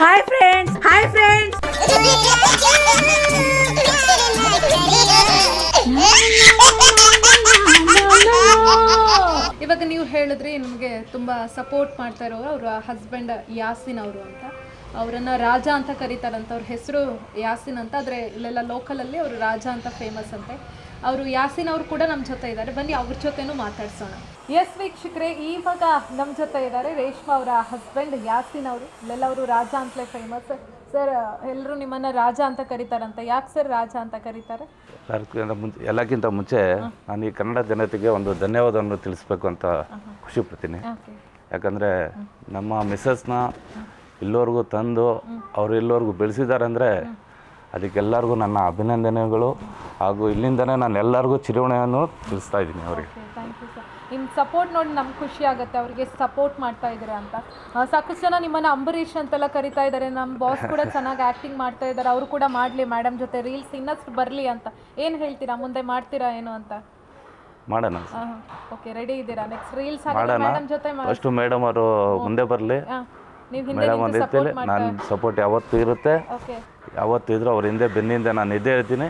Hi friends hi friends ಇವಾಗ ನೀವು ಹೇಳಿದ್ರಿ ನಿಮಗೆ ತುಂಬ ಸಪೋರ್ಟ್ ಮಾಡ್ತಾ ಇರೋರು ಅವರ ಹಸ್ಬೆಂಡ್ ಯಾಸಿನ್ ಅವರು ಅಂತ. ಅವರನ್ನ ರಾಜ ಅಂತ ಕರೀತಾರಂತ ಅವ್ರ ಹೆಸರು ಯಾಸಿನ್ ಅಂತ. ಆದರೆ ಇಲ್ಲೆಲ್ಲ ಲೋಕಲಲ್ಲಿ ಅವರು ರಾಜ ಅಂತ ಫೇಮಸ್ ಅಂತೆ. ಅವರು ಯಾಸಿನ್ ಅವರು ಕೂಡ ನಮ್ಮ ಜೊತೆ ಇದ್ದಾರೆ. ಬನ್ನಿ ಅವ್ರ ಜೊತೆನೂ ಮಾತಾಡ್ಸೋಣ. ಎಸ್ ವೀಕ್ಷಕರೇ ಈವಾಗ ನಮ್ಮ ಜೊತೆ ಇದ್ದಾರೆ ರೇಷ್ಮಾ ಅವರ ಹಸ್ಬೆಂಡ್ ಯಾಸಿನ್ ಅವರು. ಇಲ್ಲೆಲ್ಲ ಅವರು ರಾಜ ಅಂತಲೇ ಫೇಮಸ್ ಸರ್ ಎಲ್ಲರೂ ನಿಮ್ಮನ್ನ ರಾಜ ಅಂತ ಕರೀತಾರಂತ. ಯಾಕೆ ಸರ್ ರಾಜ ಅಂತ ಕರೀತಾರೆ? ಸರ್ ಮುಂಚೆ ಎಲ್ಲಕ್ಕಿಂತ ಮುಂಚೆ ನಾನು ಈ ಕನ್ನಡ ಜನತೆಗೆ ಒಂದು ಧನ್ಯವಾದವನ್ನು ತಿಳಿಸ್ಬೇಕು ಅಂತ ಖುಷಿ ಪಡ್ತೀನಿ. ಯಾಕಂದರೆ ನಮ್ಮ ಮಿಸ್ಸಸ್ನ ಇಲ್ಲವರೆಗೂ ತಂದು ಅವರು ಇಲ್ಲವರೆಗೂ ಬೆಳೆಸಿದ್ದಾರೆ ಅಂದರೆ ಅದಕ್ಕೆಲ್ಲರಿಗೂ ನನ್ನ ಅಭಿನಂದನೆಗಳು. ಹಾಗೂ ಇಲ್ಲಿಂದನೇ ನಾನು ಎಲ್ಲರಿಗೂ ಚಿರುಣೆಯನ್ನು ತಿಳಿಸ್ತಾ ಇದ್ದೀನಿ ಅವರಿಗೆ. ಥ್ಯಾಂಕ್ ಯು ಸರ್ ನಿಮ್ಮ ಸಪೋರ್ಟ್ ನೋಡಿ ನಮ್ಗೆ ಖುಷಿ ಆಗುತ್ತೆ ಅವ್ರಿಗೆ ಸಪೋರ್ಟ್ ಮಾಡ್ತಾ ಇದ್ದಾರೆ ಅಂತ. ಆ, ಸಾಕಷ್ಟು ಜನ ನಿಮ್ಮನ್ನ ಅಂಬರೀಷ್ ಅಂತೆಲ್ಲ ಕರಿತಾ ಇದ್ದಾರೆ. ನಮ್ಮ ಬಾಸ್ ಕೂಡ ಚೆನ್ನಾಗಿ ಆ್ಯಕ್ಟಿಂಗ್ ಮಾಡ್ತಾ ಇದ್ದಾರೆ. ಅವರು ಕೂಡ ಮಾಡಲಿ ಮೇಡಮ್ ಜೊತೆ ರೀಲ್ಸ್ ಇನ್ನಷ್ಟು ಬರಲಿ ಅಂತ. ಏನು ಹೇಳ್ತೀರಾ? ಮುಂದೆ ಮಾಡ್ತೀರಾ ಏನು ಅಂತ? ಮಾಡೋಣ. ಓಕೆ ರೆಡಿ ಇದ್ದೀರಾ? ನೆಕ್ಸ್ಟ್ ರೀಲ್ಸ್ ಹಾಕಿ ಮಾಡೋಣ. ಮೇಡಮ್ ಜೊತೆ ಫಸ್ಟು ಮೇಡಮ್ ಅವರು ಮುಂದೆ ಬರಲಿ. ನೀವು ಹಿಂದೆ ಮೇಡಮ್ ಒಂದು ಸಪೋರ್ಟ್ ನಾನು ಸಪೋರ್ಟ್ ಯಾವತ್ತೂ ಇರುತ್ತೆ. ಓಕೆ ಯಾವತ್ತೂ ಇದ್ರೂ ಅವ್ರ ಹಿಂದೆ ಬೆನ್ನಿಂದ ನಾನು ಇದ್ದೇ ಇರ್ತೀನಿ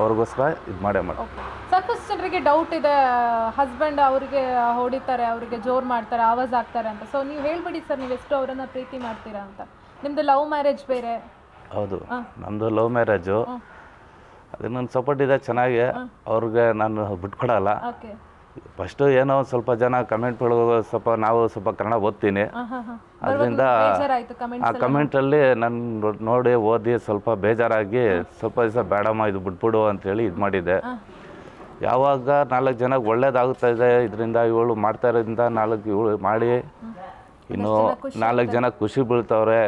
ಅವ್ರಿಗೋಸ್ಕರ ಇದು ಮಾಡೇ ಮಾಡಿ ಸಾಕಷ್ಟು ಜನರಿಗೆ ಡೌಟ್ ಇದೆ ಹಸ್ಬೆಂಡ್ ಅವರಿಗೆ ಹೊಡಿತಾರೆ ಅವರಿಗೆ ಜೋರ್ ಮಾಡ್ತಾರೆ ಆವಾಜ್ ಆಗ್ತಾರೆ ಅಂತ. ಸೊ ನೀವು ಹೇಳ್ಬಿಡಿ ಸರ್ ನೀವು ಎಷ್ಟು ಅವರನ್ನು ಪ್ರೀತಿ ಮಾಡ್ತೀರಾ ಅಂತ. ನಿಮ್ಮದು ಲವ್ ಮ್ಯಾರೇಜ್ ಬೇರೆ. ಹೌದು. ನಮ್ಮದು ಲವ್ ಮ್ಯಾರೇಜು ಅದು ನನ್ನ ಸಪೋರ್ಟ್ ಇದೆ ಚೆನ್ನಾಗಿ. ಅವ್ರಿಗೆ ನಾನು ಬಿಟ್ಕೊಡಲ್ಲ. ಓಕೆ ಫಸ್ಟು ಏನೋ ಒಂದು ಸ್ವಲ್ಪ ಜನ ಕಮೆಂಟ್ಗಳು ಸ್ವಲ್ಪ ನಾವು ಸ್ವಲ್ಪ ಕನ್ನಡ ಓದ್ತೀನಿ. ಅದರಿಂದ ಆ ಕಮೆಂಟ್ ಕಮೆಂಟಲ್ಲಿ ನಾನು ನೋಡಿ ಓದಿ ಸ್ವಲ್ಪ ಬೇಜಾರಾಗಿ ಸ್ವಲ್ಪ ದಿವಸ ಬೇಡಮ್ಮ ಇದು ಬಿಟ್ಬಿಡು ಅಂತೇಳಿ ಇದು ಮಾಡಿದೆ ಯಾವಾಗ ನಾಲ್ಕು ಜನಕ್ಕೆ ಒಳ್ಳೇದಾಗುತ್ತಾ ಇದೆ ಇದರಿಂದ ಇವಳು ಮಾಡ್ತಾ ಇರೋದ್ರಿಂದ ನಾಲ್ಕು ಇವಳು ಮಾಡಿ. ಇನ್ನು ನಾಲ್ಕು ಜನ ಖುಷಿ ಬೀಳ್ತವ್ರೆ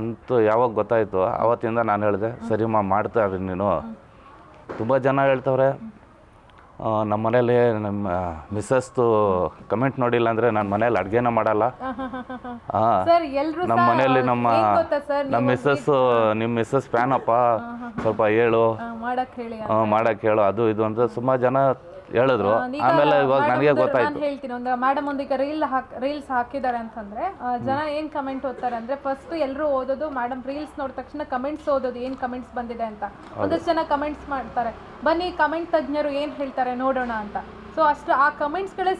ಅಂತೂ ಯಾವಾಗ ಗೊತ್ತಾಯ್ತು ಆವತ್ತಿಂದ ನಾನು ಹೇಳಿದೆ ಸರಿಮ್ಮ ಮಾಡ್ತಾ ನೀನು. ತುಂಬ ಜನ ಹೇಳ್ತವ್ರೆ ನಮ್ಮ ಮನೇಲಿ ನಮ್ಮ ಮಿಸ್ಸಸ್ದು ಕಮೆಂಟ್ ನೋಡಿಲ್ಲ ಅಂದರೆ ನಾನು ಮನೇಲಿ ಅಡುಗೆನ ಮಾಡಲ್ಲ. ಹಾಂ ಸರ್ ಎಲ್ರು ನಮ್ಮ ಮನೆಯಲ್ಲಿ ನಮ್ಮ ನಮ್ಮ ಮಿಸ್ಸಸ್ ನಿಮ್ಮ ಮಿಸ್ಸಸ್ ಫ್ಯಾನಪ್ಪ. ಸ್ವಲ್ಪ ಹೇಳು. ಮಾಡಕ್ ಹೇಳಿ ಆ, ಮಾಡಕ್ ಹೇಳು. ಅದು ಇದು ಅಂತ ಸುಮಾರು ಜನ ಹೇಳಿದ್ರು. ಆಮೇಲೆ ಇವಾಗ ನನಗೆ ಗೊತ್ತಾಯ್ತು. ಹೇಳ್ತೀನಿ ಒಂದು ಮೇಡಮ್ ಒಂದು ಈಗ ರೀಲ್ ಹಾಕ್ ರೀಲ್ಸ್ ಹಾಕಿದ್ದಾರೆ ಅಂತಂದ್ರೆ ಆ, ಜನ ಏನ್ ಕಮೆಂಟ್ ಓದ್ತಾರೆ ಅಂದ್ರೆ ಫಸ್ಟ್ ಎಲ್ಲರೂ ಓದೋದು ಮೇಡಮ್ ರೀಲ್ಸ್ ನೋಡಿದ ತಕ್ಷಣ ಕಮೆಂಟ್ಸ್ ಓದೋದು ಏನ್ ಕಮೆಂಟ್ಸ್ ಬಂದಿದೆ ಅಂತ. ಒಂದಷ್ಟು ಜನ ಕಮೆಂಟ್ಸ್ ಮಾಡ್ತಾರೆ. ಬನ್ನಿ ಕಮೆಂಟ್ ತಜ್ಞರು ಏನ್ ಹೇಳ್ತಾರೆ ನೋಡೋಣ ಅಂತ. ಸೊ ಅಷ್ಟು ಆ ಕಮೆಂಟ್ಸ್ಗಳೇ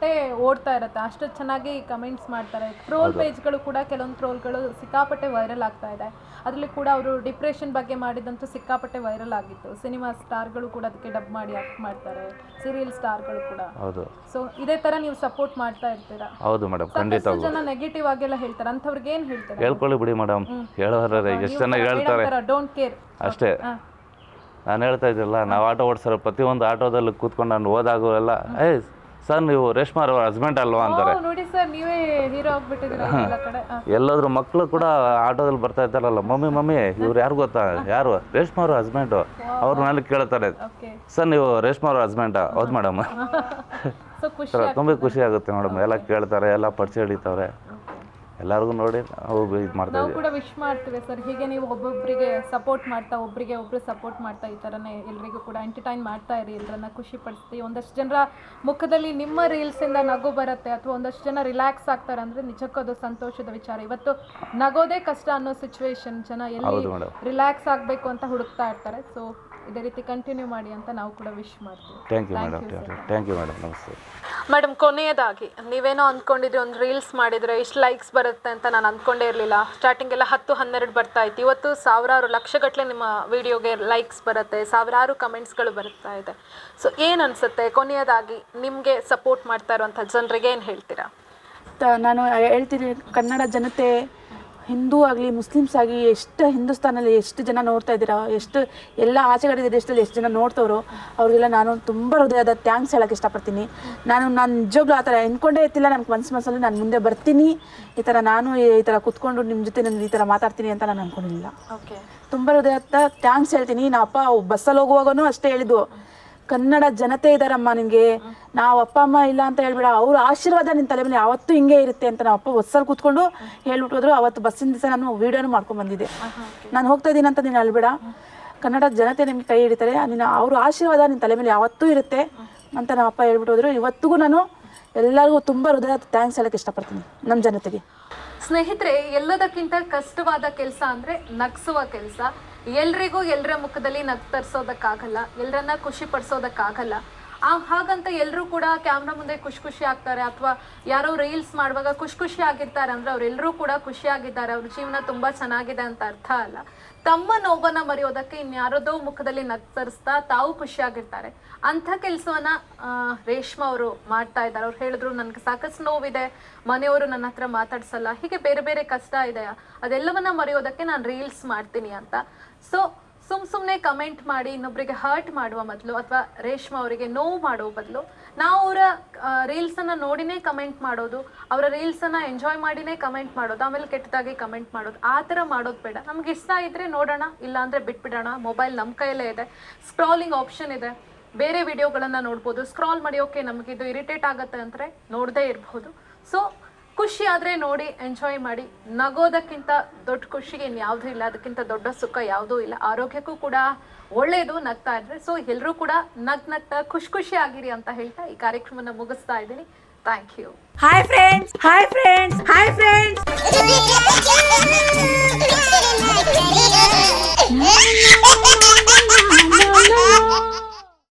ಸಿಕ್ಕಾಪಟ್ಟೆ ಓಡ್ತಾ ಇರುತ್ತೆ. ಅಷ್ಟು ಚೆನ್ನಾಗಿ ಕಮೆಂಟ್ಸ್ ಮಾಡ್ತಾರೆ. ಟ್ರೋಲ್ ಪೇಜ್ಗಳು ಕೂಡ ಕೆಲವೊಂದು ಟ್ರೋಲ್ಗಳು ಸಿಕ್ಕಾಪಟ್ಟೆ ವೈರಲ್ ಆಗ್ತಾ ಇದೆ. ಅದರಲ್ಲಿ ಕೂಡ ಅವರು ಡಿಪ್ರೆಷನ್ ಬಗ್ಗೆ ಮಾಡಿದಂತೂ ಸಿಕ್ಕಾಪಟ್ಟೆ ವೈರಲ್ ಆಗಿತ್ತು. ಸಿನಿಮಾ ಸ್ಟಾರ್ಗಳು ಕೂಡ ಅದಕ್ಕೆ ಡಬ್ ಮಾಡಿ ಆಕ್ಟ್ ಮಾಡ್ತಾರೆ. ಸೀರಿಯಲ್ ಸ್ಟಾರ್ಗಳು ಕೂಡ. ಹೌದು. ಸೊ ಇದೇ ತರ ನೀವು ಸಪೋರ್ಟ್ ಮಾಡ್ತಾ ಇರ್ತೀರಾ? ಹೌದು ಮೇಡಮ್ ಖಂಡಿತ ಸಾಕಷ್ಟು ಜನ ನೆಗೆಟಿವ್ ಆಗೆಲ್ಲ ಹೇಳ್ತಾರೆ. ಅಂಥವ್ರಿಗೆ ಏನ್ ಹೇಳ್ತಾರೆ? ಹೇಳ್ಕೊಳ್ಳಿ ಬಿಡಿ ಮೇಡಮ್ ಹೇಳೋರೇ ಎಷ್ಟು ಚೆನ್ನಾಗಿ ಹೇಳ್ತಾರೆ. ಡೋಂಟ್ ಕೇರ್ ಅಷ್ಟೇ. ನಾನು ಹೇಳ್ತಾ ಇದ್ದಿಲ್ಲ ನಾವು ಆಟೋ ಓಡಿಸೋರು ಪ್ರತಿಯೊಂದು ಆಟೋದಲ್ಲಿ ಕೂತ್ಕೊಂಡು ನಾನು ಹೋದಾಗೂ ಎಲ್ಲ ಏಯ್ ಸರ್ ನೀವು ರೇಷ್ಮಾ ಅವ್ರ ಹಸ್ಬೆಂಡ್ ಅಲ್ವಾ ಅಂತಾರೆ. ನೋಡಿ ಸರ್ ನೀವೇ ಹೀರೋ ಆಗ್ಬಿಟ್ಟಿದ್ದೀರಾ ಎಲ್ಲ ಕಡೆ. ಎಲ್ಲಾದ್ರೂ ಮಕ್ಕಳು ಕೂಡ ಆಟೋದಲ್ಲಿ ಬರ್ತಾ ಇದ್ದಾರಲ್ಲ ಮಮ್ಮಿ ಮಮ್ಮಿ ಇವ್ರು ಯಾರು ಗೊತ್ತಾ? ಯಾರು? ರೇಷ್ಮಾ ಅವ್ರ ಹಸ್ಬೆಂಡು ಅವ್ರ ಮೇಲೆ ಕೇಳ್ತಾರೆ. ಓಕೆ. ಸರ್ ನೀವು ರೇಷ್ಮಾ ಅವ್ರ ಹಸ್ಬೆಂಡಾ ಹೌದು ಮೇಡಮ್ ಸೊ ಖುಷಿ ತುಂಬ ಖುಷಿ ಆಗುತ್ತೆ ಮೇಡಮ್ ಎಲ್ಲ ಕೇಳ್ತಾರೆ ಎಲ್ಲ ಪರಿಚಯ ಹಿಡಿತವ್ರೆ. ಎಲ್ಲರಿಗೂ ನೋಡಿ ನಾವು ಇದು ಮಾಡ್ತಾ ನಾವು ಇದ್ದೀವಿ. ಕೂಡ ವಿಶ್ ಮಾಡ್ತೀವಿ ಸರ್ ಹೀಗೆ ನೀವು ಒಬ್ಬೊಬ್ಬರಿಗೆ ಸಪೋರ್ಟ್ ಮಾಡ್ತಾ ಒಬ್ಬರಿಗೆ ಒಬ್ರು ಸಪೋರ್ಟ್ ಮಾಡ್ತಾ ಈ ಥರನೇ ಎಲ್ರಿಗೂ ಕೂಡ ಎಂಟರ್ಟೈನ್ ಮಾಡ್ತಾ ಇರಿ ಎಲ್ಲರನ್ನ ಖುಷಿ ಪಡಿಸ್ತೀವಿ. ಒಂದಷ್ಟು ಜನರ ಮುಖದಲ್ಲಿ ನಿಮ್ಮ ರೀಲ್ಸಿಂದ ನಗು ಬರುತ್ತೆ ಅಥವಾ ಒಂದಷ್ಟು ಜನ ರಿಲ್ಯಾಕ್ಸ್ ಆಗ್ತಾರೆ ಅಂದರೆ ನಿಜಕ್ಕೂ ಅದು ಸಂತೋಷದ ವಿಚಾರ. ಇವತ್ತು ನಗೋದೇ ಕಷ್ಟ ಅನ್ನೋ ಸಿಚುವೇಶನ್ ಜನ ಎಲ್ಲಿ ಹೌದು ಮೇಡಮ್ ರಿಲ್ಯಾಕ್ಸ್ ಆಗಬೇಕು ಅಂತ ಹುಡುಕ್ತಾ ಇರ್ತಾರೆ. ಸೊ ಇದೇ ರೀತಿ ಕಂಟಿನ್ಯೂ ಮಾಡಿ ಅಂತ ನಾವು ಕೂಡ ವಿಶ್ ಮಾಡ್ತೀವಿ. Thank you madam thank you madam ನಮಸ್ತೆ ಮೇಡಮ್ ಕೊನೆಯದಾಗಿ ನೀವೇನೋ ಅಂದ್ಕೊಂಡಿದ್ರಿ ಒಂದು ರೀಲ್ಸ್ ಮಾಡಿದರೆ ಇಷ್ಟು ಲೈಕ್ಸ್ ಬರುತ್ತೆ ಅಂತ ನಾನು ಅಂದ್ಕೊಂಡೇ ಇರಲಿಲ್ಲ. ಸ್ಟಾರ್ಟಿಂಗ್ ಎಲ್ಲ ಹತ್ತು ಹನ್ನೆರಡು ಬರ್ತಾ ಇತ್ತು. ಇವತ್ತು ಸಾವಿರಾರು ಲಕ್ಷಗಟ್ಟಲೆ ನಿಮ್ಮ ವಿಡಿಯೋಗೆ ಲೈಕ್ಸ್ ಬರುತ್ತೆ ಸಾವಿರಾರು ಕಮೆಂಟ್ಸ್ಗಳು ಬರ್ತಾ ಇದೆ. ಸೊ ಏನು ಅನಿಸುತ್ತೆ? ಕೊನೆಯದಾಗಿ ನಿಮಗೆ ಸಪೋರ್ಟ್ ಮಾಡ್ತಾ ಇರುವಂಥ ಜನರಿಗೆ ಏನು ಹೇಳ್ತೀರಾ? ನಾನು ಹೇಳ್ತೀನಿ ಕನ್ನಡ ಜನತೆ ಹಿಂದೂ ಆಗಲಿ ಮುಸ್ಲಿಮ್ಸ್ ಆಗಲಿ ಎಷ್ಟು ಹಿಂದೂಸ್ತಾನಲ್ಲಿ ಎಷ್ಟು ಜನ ನೋಡ್ತಾ ಇದ್ದೀರಾ? ಎಷ್ಟು ಎಲ್ಲ ಆಚೆಗಡೆ ದೇಶದಲ್ಲಿ ಎಷ್ಟು ಜನ ನೋಡ್ತವ್ರೋ? ಅವರಿಗೆಲ್ಲ ನಾನು ತುಂಬ ಹೃದಯದ ಥ್ಯಾಂಕ್ಸ್ ಹೇಳಕ್ಕೆ ಇಷ್ಟಪಡ್ತೀನಿ. ನಾನು ನಾನು ನಿಜವಾಗ್ಲೂ ಆ ಥರ ಎಂದ್ಕೊಂಡೇ ಇರ್ತಿಲ್ಲ. ನನಗೆ ಮನ್ಸು ಮನಸ್ಸಲ್ಲಿ ನಾನು ಮುಂದೆ ಬರ್ತೀನಿ. ಈ ಥರ ನಾನು ಈ ಥರ ಕುತ್ಕೊಂಡು ನಿಮ್ಮ ಜೊತೆ ನಾನು ಈ ಥರ ಮಾತಾಡ್ತೀನಿ ಅಂತ ನಾನು ಅಂದ್ಕೊಂಡಿಲ್ಲ ಓಕೆ ತುಂಬ ಹೃದಯದ ಥ್ಯಾಂಕ್ಸ್ ಹೇಳ್ತೀನಿ. ನಮ್ಮ ಅಪ್ಪ ಬಸ್ಸಲ್ಲಿ ಹೋಗುವಾಗೂ ಅಷ್ಟೇ ಹೇಳಿದ್ದು. ಕನ್ನಡ ಜನತೆ ಇದಾರಮ್ಮ ನಿನಗೆ. ನಾವು ಅಪ್ಪ, ಅಮ್ಮ ಇಲ್ಲ ಅಂತ ಹೇಳ್ಬೇಡ. ಅವ್ರ ಆಶೀರ್ವಾದ ನಿನ್ ತಲೆ ಮೇಲೆ ಯಾವತ್ತೂ ಹಿಂಗೆ ಇರುತ್ತೆ ಅಂತ ನಮ್ಮ ಅಪ್ಪ ಬಸ್ಸಲ್ಲಿ ಕೂತ್ಕೊಂಡು ಹೇಳ್ಬಿಟ್ಟು ಹೋದ್ರು. ಅವತ್ತು ಬಸ್ಸಿನ ದಿವಸ ನಾನು ವಿಡಿಯೋನು ಮಾಡ್ಕೊಂಡು ಬಂದಿದ್ದೆ. ನಾನು ಹೋಗ್ತಾ ಇದ್ದೀನಿ ಅಂತ ನೀನು ಅಳ್ಬೇಡ ಕನ್ನಡ ಜನತೆ ನಿಮ್ಗೆ ಕೈ ಹಿಡಿತಾರೆ. ನಿನ್ನ ಅವ್ರ ಆಶೀರ್ವಾದ ನಿನ್ನ ತಲೆ ಮೇಲೆ ಯಾವತ್ತೂ ಇರುತ್ತೆ ಅಂತ ನಮ್ಮ ಅಪ್ಪ ಹೇಳ್ಬಿಟ್ಟು ಹೋದ್ರು. ಇವತ್ತಿಗೂ ನಾನು ಎಲ್ಲರಿಗೂ ತುಂಬ ಹೃದಯ ಥ್ಯಾಂಕ್ಸ್ ಹೇಳಕ್ಕೆ ಇಷ್ಟಪಡ್ತೀನಿ ನಮ್ಮ ಜನತೆಗೆ. ಸ್ನೇಹಿತರೆ, ಎಲ್ಲದಕ್ಕಿಂತ ಕಷ್ಟವಾದ ಕೆಲಸ ಅಂದ್ರೆ ನಗ್ಸುವ ಕೆಲಸ. ಎಲ್ರಿಗೂ ಎಲ್ಲರ ಮುಖದಲ್ಲಿ ನಗ್ ತರಿಸೋದಕ್ಕಾಗಲ್ಲ ಎಲ್ಲರನ್ನ ಖುಷಿ ಪಡಿಸೋದಕ್ಕಾಗಲ್ಲ ಹಾಗಂತ ಎಲ್ಲರೂ ಕೂಡ ಕ್ಯಾಮ್ರಾ ಮುಂದೆ ಖುಷಿ ಖುಷಿ ಆಗ್ತಾರೆ. ಅಥವಾ ಯಾರೋ ರೀಲ್ಸ್ ಮಾಡುವಾಗ ಖುಷಿ ಖುಷಿ ಆಗಿರ್ತಾರೆ. ಅಂದ್ರೆ ಅವರೆಲ್ಲರೂ ಕೂಡ ಖುಷಿ ಆಗಿದ್ದಾರೆ. ಅವ್ರ ಜೀವನ ತುಂಬಾ ಚೆನ್ನಾಗಿದೆ ಅಂತ ಅರ್ಥ ಅಲ್ಲ. ತಮ್ಮ ನೋವನ್ನ ಮರೆಯೋದಕ್ಕೆ ಇನ್ಯಾರದೋ ಮುಖದಲ್ಲಿ ನಗ್ತರಿಸ್ತಾ ತಾವು ಖುಷಿಯಾಗಿರ್ತಾರೆ ಅಂಥ ಕೆಲಸವನ್ನ ರೇಷ್ಮಾ ಅವರು ಮಾಡ್ತಾ ಇದ್ದಾರೆ. ಅವ್ರು ಹೇಳಿದ್ರು, ನನ್ಗೆ ಸಾಕಷ್ಟು ನೋವಿದೆ. ಮನೆಯವರು ನನ್ನ ಹತ್ರ ಮಾತಾಡ್ಸಲ್ಲ. ಹೀಗೆ ಬೇರೆ ಬೇರೆ ಕಷ್ಟ ಇದೆ. ಅದೆಲ್ಲವನ್ನ ಮರೆಯೋದಕ್ಕೆ ನಾನು ರೀಲ್ಸ್ ಮಾಡ್ತೀನಿ ಅಂತ. ಸೊ ಸುಮ್ ಸುಮ್ಮನೆ ಕಮೆಂಟ್ ಮಾಡಿ ಇನ್ನೊಬ್ಬರಿಗೆ ಹರ್ಟ್ ಮಾಡುವ ಬದಲು ಅಥವಾ ರೇಷ್ಮಾ ಅವರಿಗೆ ನೋವು ಮಾಡೋ ಬದಲು ನಾವು ಅವರ ರೀಲ್ಸನ್ನು ನೋಡಿನೇ ಕಮೆಂಟ್ ಮಾಡೋದು, ಅವರ ರೀಲ್ಸನ್ನು ಎಂಜಾಯ್ ಮಾಡಿನೇ ಕಮೆಂಟ್ ಮಾಡೋದು, ಆಮೇಲೆ ಕೆಟ್ಟದಾಗಿ ಕಮೆಂಟ್ ಮಾಡೋದು, ಆ ಥರ ಮಾಡೋದು ಬೇಡ. ನಮ್ಗೆ ಇಷ್ಟ ಇದ್ರೆ ನೋಡೋಣ, ಇಲ್ಲಾಂದರೆ ಬಿಟ್ಬಿಡೋಣ. ಮೊಬೈಲ್ ನಮ್ಮ ಕೈಯಲ್ಲೇ ಇದೆ. ಸ್ಕ್ರಾಲಿಂಗ್ ಆಪ್ಷನ್ ಇದೆ. ಬೇರೆ ವಿಡಿಯೋಗಳನ್ನು ನೋಡ್ಬೋದು. ಸ್ಕ್ರಾಲ್ ಮಾಡಿ ಓಕೆ ಇದು ಇರಿಟೇಟ್ ಆಗುತ್ತೆ ಅಂದರೆ ನೋಡದೇ ಇರಬಹುದು ಸೊ ಖುಷಿ ಆದರೆ ನೋಡಿ ಎಂಜಾಯ್ ಮಾಡಿ ನಗೋದಕ್ಕಿಂತ ದೊಡ್ಡ ಖುಷಿಗೆ ಏನು ಯಾವುದೂ ಇಲ್ಲ ಅದಕ್ಕಿಂತ ದೊಡ್ಡ ಸುಖ ಯಾವುದೂ ಇಲ್ಲ. ಆರೋಗ್ಯಕ್ಕೂ ಕೂಡ ಒಳ್ಳೆಯದು ನಗ್ತಾ ಇದ್ರೆ ಸೊ ಎಲ್ಲರೂ ಕೂಡ ನಗ್ ನಗ್ತಾ ಖುಷಿ ಖುಷಿ ಆಗಿರಿ ಅಂತ ಹೇಳ್ತಾ ಈ ಕಾರ್ಯಕ್ರಮನ ಮುಗಿಸ್ತಾ ಇದ್ದೀನಿ. Thank you hi friends hi friends hi friends